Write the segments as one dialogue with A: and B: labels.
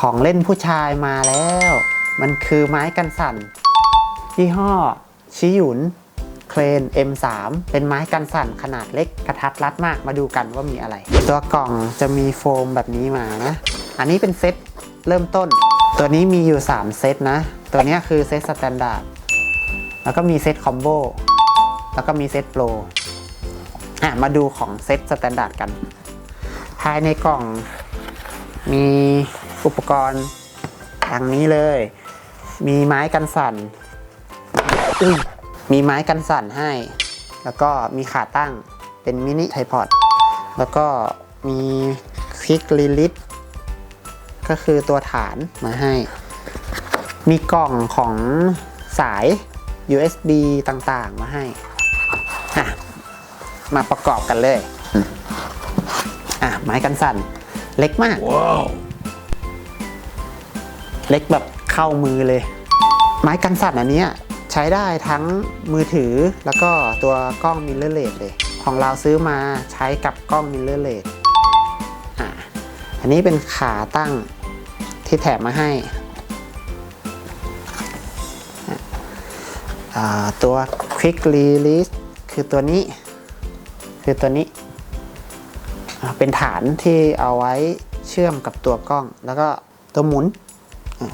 A: ของเล่นผู้ชายมาแล้ว มันคือไม้กันสั่น ยี่ห้อ ชิยุนเครน M3 เป็นไม้กันสั่นขนาดเล็กกระทัดรัดมากมาดูกันว่ามีอะไร ตัวกล่องจะมีโฟมแบบนี้มานะ อันนี้เป็นเซตเริ่มต้น ตัวนี้มีอยู่ 3 เซตนะ ตัวนี้คือเซตสแตนดาร์ดแล้วก็มีเซตคอมโบแล้วก็มีเซตโปรอะมาดูของเซตสแตนดาร์ดกัน ภายในกล่องมี อุปกรณ์ดังนี้เลย มีไม้กันสั่นอุ้ยมีไม้กันสั่นให้ แล้วก็มีขาตั้งเป็นมินิไทพอดแล้วก็มีคลิกลิลิตก็คือตัวฐานมาให้ มีกล่องของสาย USB ต่างๆ มาให้ มาประกอบกันเลย อะ ไม้กันสั่น เล็กมาก เล็กแบบเข้ามือเลย ไม้กันสั่นอันนี้ใช้ได้ทั้งมือถือแล้วก็ตัวกล้องมิลเลอร์เลสเลย ของเราซื้อมาใช้กับกล้องมิลเลอร์เลสอันนี้เป็นขาตั้งที่แถมมาให้ตัว Quick Release คือตัวนี้ คือตัวนี้ เป็นฐานที่เอาไว้เชื่อมกับตัวกล้อง แล้วก็ตัวหมุนอะ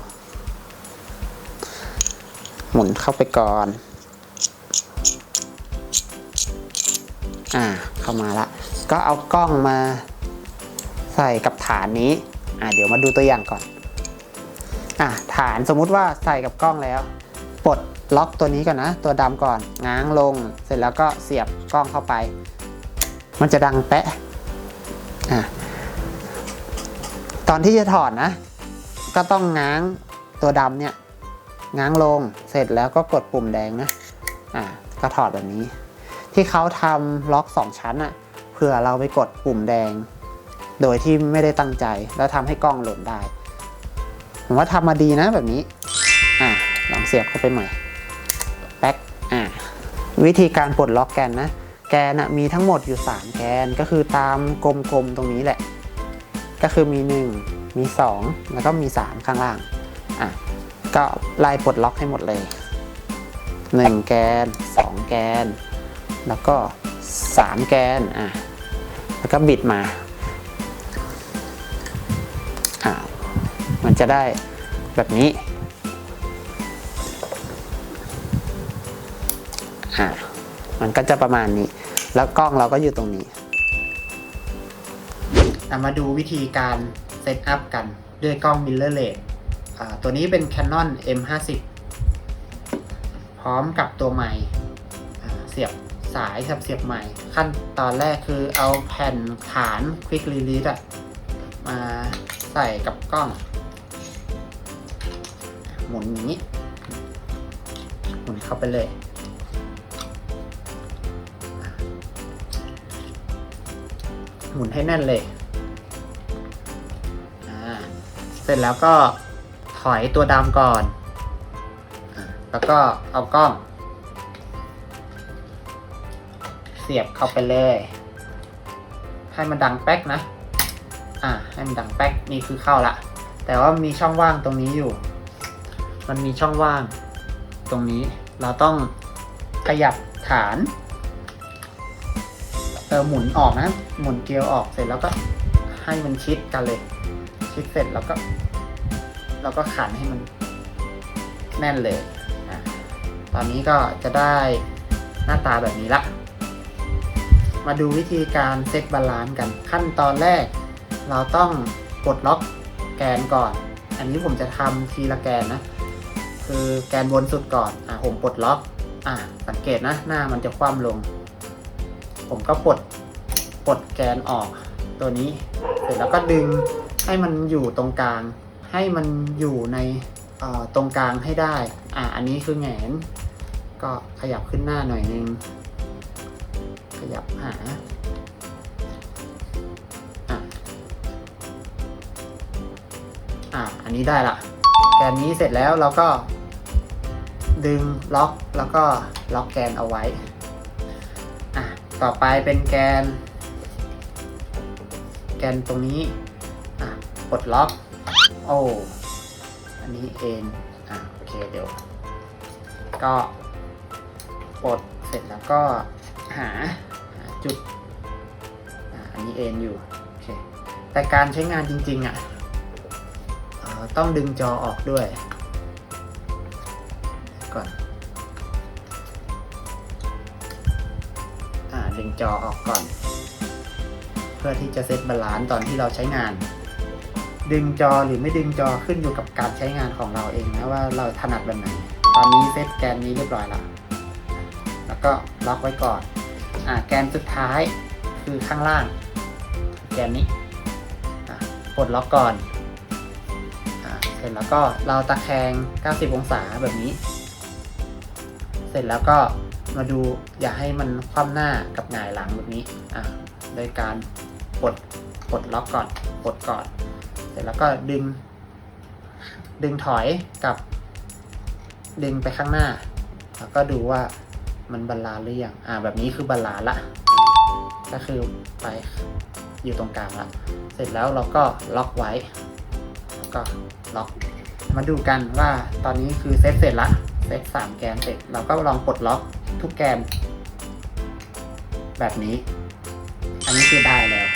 A: หมุนเข้าไปก่อน อ่า เข้ามาละ ก็เอากล้องมาใส่กับฐานนี้ อ่าเดี๋ยวมาดูตัวอย่างก่อน อ่าฐานสมมุติว่าใส่กับกล้องแล้ว ปลดล็อกตัวนี้ก่อนนะ ตัวดำก่อน ง้างลง เสร็จแล้วก็เสียบกล้องเข้าไป มันจะดังแปะ อะตอนที่จะถอดนะ ก็ต้องง้างตัวดำเนี่ย ง้างลงเสร็จแล้วก็กดปุ่มแดงนะอะก็ถอดแบบนี้ ที่เขาทำล็อกสองชั้นอะเผื่อเราไปกดปุ่มแดง โดยที่ไม่ได้ตั้งใจ แล้วทำให้กล้องหล่นได้ ผมว่าทำมาดีนะแบบนี้อะลองเสียบเข้าไปใหม่แป๊กอะวิธีการปลดล็อกแกนนะ แกนอะมีทั้งหมดอยู่ 3 แกนก็คือตามกลมๆตรงนี้แหละ ก็คือมี 1 มี 2 แล้วก็มี 3 ข้างล่างอะ ก็ไล่ปลดล็อกให้หมดเลย 1 แกน 2 แกน แล้วก็ 3 แกนอะแล้วก็บิดมาอะมันจะได้แบบนี้อะมันก็จะประมาณนี้ แล้วกล้องเราก็อยู่ตรงนี้มาดูวิธีการเซตอัพกันด้วยกล้อง mirrorless อ่า ตัวนี้เป็น Canon M50 พร้อมกับตัวใหม่เสียบสายกับเสียบใหม่ ขั้นตอนแรกคือเอาแผ่นฐาน Quick Release อะมาใส่กับกล้อง หมุนอย่างนี้ หมุนเข้าไปเลยหมุนให้แน่นเลย เสร็จแล้วก็ ถอยตัวดำก่อน แล้วก็เอากล้อง เสียบเข้าไปเลย ให้มันดังแป๊กนะ อ่า ให้มันดังแป๊กนี่คือเข้าละ แต่ว่ามีช่องว่างตรงนี้อยู่ มันมีช่องว่างตรงนี้ เราต้องขยับฐานเออหมุนออกนะ หมุนเกลียวออกเสร็จแล้วก็ให้มันชิดกันเลย ชิดเสร็จแล้วก็ เราก็ขันให้มันแน่นเลยอะตอนนี้ก็จะได้หน้าตาแบบนี้ละ มาดูวิธีการเซตบาลานซ์กันขั้นตอนแรก เราต้องปลดล็อกแกนก่อน อันนี้ผมจะทำทีละแกนนะ คือแกนบนสุดก่อน อะผมปลดล็อก อะสังเกตนะหน้ามันจะคว่ำลง ผมก็ปลดปลดแกนออกตัวนี้ เสร็จแล้วก็ดึงให้มันอยู่ตรงกลาง ให้มันอยู่ในตรงกลางให้ได้ อะอันนี้คือแหงน ก็ขยับขึ้นหน้าหน่อยนึง ขยับหาอะอะอันนี้ได้ละแกนนี้เสร็จแล้วเราก็ดึงล็อกแล้วก็ล็อกแกนเอาไว้อะต่อไปเป็นแกน แกนตรงนี้อะปลดล็อก โอ้อันนี้เอ็นอะโอเคเดี๋ยว ก็ปลดเสร็จแล้วก็หาหาจุดอะอันนี้เอ็นอยู่โอเคแต่การใช้งานจริง ๆอะเอ่อต้องดึงจอออกด้วย ก่อนอ่าดึงจอออกก่อน เพื่อที่จะเซตบาลานซ์ตอนที่เราใช้งาน ดึงจอหรือไม่ดึงจอขึ้นอยู่กับการใช้งานของเราเองนะว่าเราถนัดแบบไหน ตอนนี้เซตแกนนี้เรียบร้อยแล้วแล้วก็ล็อกไว้ก่อนอ่าแกนสุดท้ายคือข้างล่าง แกนนี้อะปลดล็อกก่อนอเสร็จแล้วก็เราตะแคง 90 องศาแบบนี้ เสร็จแล้วก็มาดูอย่าให้มันคว่ำหน้ากับหงายหลังแบบนี้อะโดยการปลดปลดล็อกก่อนปลดก่อน เสร็จแล้วก็ดึง ดึงถอยกับ ดึงไปข้างหน้า แล้วก็ดูว่ามันบาลานซ์หรือยังอ่าแบบนี้คือบาลานซ์ละ ก็คือไปอยู่ตรงกลางละ เสร็จแล้วเราก็ล็อกไว้แล้วก็ล็อก มาดูกันว่าตอนนี้คือเซตเสร็จละ เซตสามแกนเสร็จ เราก็ลองปลดล็อกทุกแกน แบบนี้ อันนี้คือได้แล้ว